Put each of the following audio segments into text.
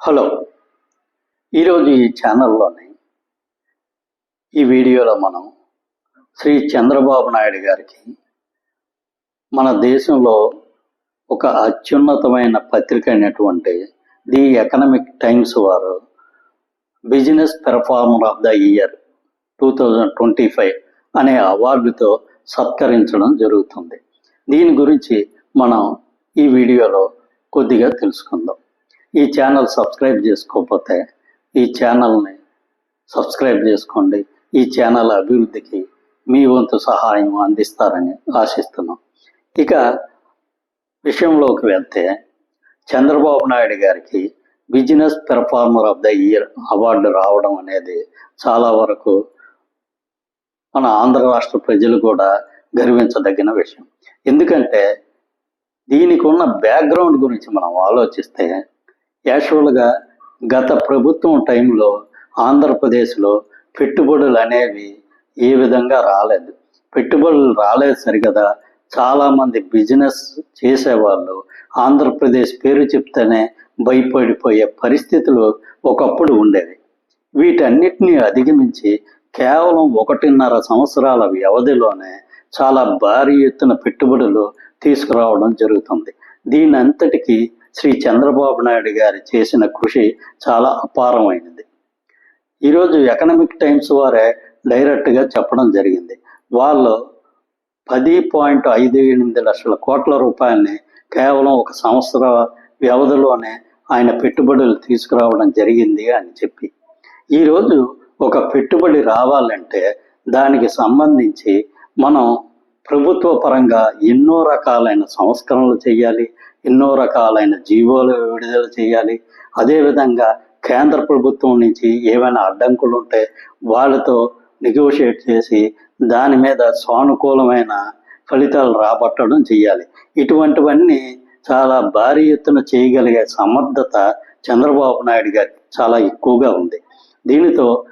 Hello. ఈరోజు ఈ ఛానల్లోని ఈ వీడియోలో మనం శ్రీ చంద్రబాబు నాయుడు గారికి మన దేశంలో ఒక అత్యున్నతమైన పత్రిక అయినటువంటి ది ఎకనామిక్ టైమ్స్ వారు business performer of the year two thousand twenty five అనే అవార్డుతో సత్కరించడం జరుగుతుంది. దీని గురించి మనం ఈ వీడియోలో కొద్దిగా తెలుసుకుందాం. ఈ ఛానల్ సబ్స్క్రైబ్ చేసుకోకపోతే ఈ ఛానల్ని సబ్స్క్రైబ్ చేసుకోండి. ఈ ఛానల్ అభివృద్ధికి మీ వంతు సహాయం అందిస్తారని ఆశిస్తున్నాం. ఇక విషయంలోకి వెళ్తే చంద్రబాబు నాయుడు గారికి business performer of the year award రావడం అనేది చాలా వరకు మన ఆంధ్ర రాష్ట్ర ప్రజలు కూడా గర్వించదగిన విషయం. ఎందుకంటే దీనికి ఉన్న బ్యాక్గ్రౌండ్ గురించి మనం ఆలోచిస్తే యాక్చువల్గా గత ప్రభుత్వం టైంలో ఆంధ్రప్రదేశ్లో పెట్టుబడులు అనేవి ఏ విధంగా రాలేదు. పెట్టుబడులు రాలేదు సరిగదా. చాలామంది బిజినెస్ చేసేవాళ్ళు ఆంధ్రప్రదేశ్ పేరు చెప్తేనే భయపడిపోయే పరిస్థితులు ఒకప్పుడు ఉండేవి. వీటన్నిటిని అధిగమించి కేవలం ఒకటిన్నర సంవత్సరాల వ్యవధిలోనే చాలా భారీ ఎత్తున పెట్టుబడులు తీసుకురావడం జరుగుతుంది. దీనంతటికీ శ్రీ చంద్రబాబు నాయుడు గారు చేసిన కృషి చాలా అపారమైనది. ఈరోజు ఎకనామిక్ టైమ్స్ వారే డైరెక్ట్గా చెప్పడం జరిగింది. వాళ్ళు పది పాయింట్ ఐదు ఎనిమిది లక్షల కోట్ల రూపాయలని కేవలం ఒక సంవత్సర వ్యవధిలోనే ఆయన పెట్టుబడులు తీసుకురావడం జరిగింది అని చెప్పి. ఈరోజు ఒక పెట్టుబడి రావాలంటే దానికి సంబంధించి మనం ప్రభుత్వ పరంగా ఎన్నో రకాలైన సంస్కరణలు చేయాలి. ఎన్నో రకాలైన జీవోలు విడుదల చేయాలి. అదేవిధంగా కేంద్ర ప్రభుత్వం నుంచి ఏమైనా అడ్డంకులు ఉంటే వాళ్ళతో నెగోషియేట్ చేసి దాని మీద సానుకూలమైన ఫలితాలు రాబట్టడం చేయాలి. ఇటువంటివన్నీ చాలా భారీ ఎత్తున చేయగలిగే సమర్థత చంద్రబాబు నాయుడు గారికి చాలా ఎక్కువగా ఉంది. దీనితో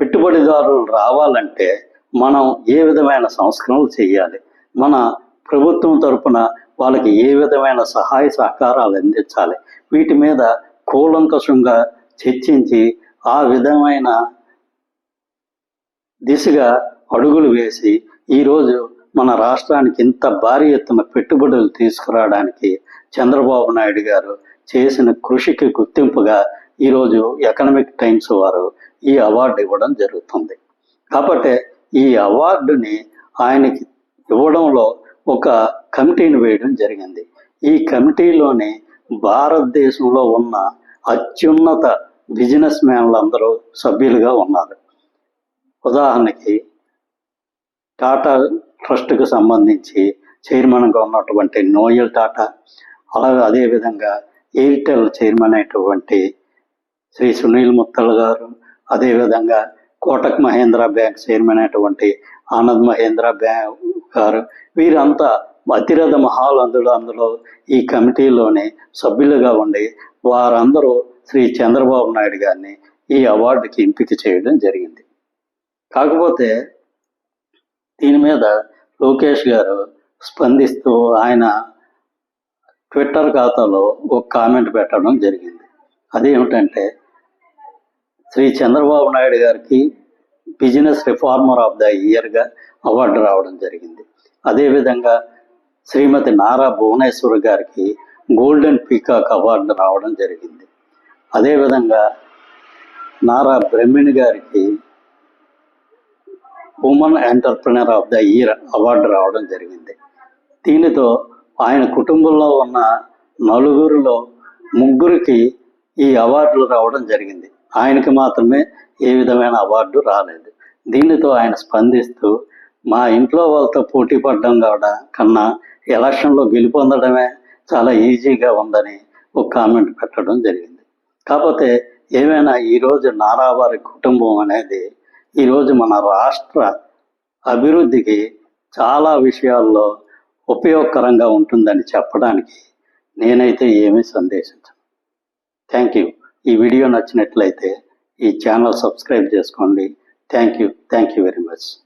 పెట్టుబడిదారులు రావాలంటే మనం ఏ విధమైన సంస్కరణలు చేయాలి? మన ప్రభుత్వం తరపున వాళ్ళకి ఏ విధమైన సహాయ సహకారాలు అందించాలి? వీటి మీద కూలంకషంగా చర్చించి ఆ విధమైన దిశగా అడుగులు వేసి ఈరోజు మన రాష్ట్రానికి ఇంత భారీ ఎత్తున పెట్టుబడులు తీసుకురావడానికి చంద్రబాబు నాయుడు గారు చేసిన కృషికి గుర్తింపుగా ఈరోజు ఎకనమిక్ టైమ్స్ వారు ఈ అవార్డు ఇవ్వడం జరుగుతుంది. కాబట్టి ఈ అవార్డుని ఆయనకి ఇవ్వడంలో ఒక కమిటీని వేయడం జరిగింది. ఈ కమిటీలోని భారతదేశంలో ఉన్న అత్యున్నత బిజినెస్ మ్యాన్లు అందరూ సభ్యులుగా ఉన్నారు. ఉదాహరణకి టాటా ట్రస్ట్కు సంబంధించి చైర్మన్గా ఉన్నటువంటి నోయల్ టాటా అలాగే అదేవిధంగా ఎయిర్టెల్ చైర్మన్ అయినటువంటి శ్రీ సునీల్ ముత్తల్ గారు అదేవిధంగా కోటక్ మహేంద్ర బ్యాంక్ చైర్మన్ అయినటువంటి ఆనంద్ మహేంద్ర బ్యాంక్ గారు. వీరంతా అతిరథ మహాలందులు అందులో ఈ కమిటీలోని సభ్యులుగా ఉండి వారందరూ శ్రీ చంద్రబాబు నాయుడు గారిని ఈ అవార్డుకి ఎంపిక చేయడం జరిగింది. కాకపోతే దీని మీద లోకేష్ గారు స్పందిస్తూ ఆయన ట్విట్టర్ ఖాతాలో ఒక కామెంట్ పెట్టడం జరిగింది. అదేమిటంటే శ్రీ చంద్రబాబు నాయుడు గారికి బిజినెస్ రిఫార్మర్ ఆఫ్ ద ఇయర్గా అవార్డు రావడం జరిగింది. అదేవిధంగా శ్రీమతి నారా భువనేశ్వర్ గారికి గోల్డెన్ పీకాక్ అవార్డు రావడం జరిగింది. అదేవిధంగా నారా బ్రహ్మిణి గారికి women entrepreneur of the year award రావడం జరిగింది. దీనితో ఆయన కుటుంబంలో ఉన్న నలుగురిలో ముగ్గురికి ఈ అవార్డులు రావడం జరిగింది. ఆయనకి మాత్రమే ఏ విధమైన అవార్డు రాలేదు. దీనితో ఆయన స్పందిస్తూ మా ఇంట్లో వాళ్ళతో పోటీ పడడం కూడా కన్నా ఎలక్షన్లో గెలుపొందడమే చాలా ఈజీగా ఉందని ఒక కామెంట్ పెట్టడం జరిగింది. కాకపోతే ఏమైనా ఈరోజు నారావారి కుటుంబం అనేది ఈరోజు మన రాష్ట్ర అభివృద్ధికి చాలా విషయాల్లో ఉపయోగకరంగా ఉంటుందని చెప్పడానికి నేనైతే ఏమీ సందేశించను థ్యాంక్ యూ ఈ వీడియో నచ్చినట్లయితే ఈ ఛానల్ సబ్స్క్రైబ్ చేసుకోండి. Thank you thank you very much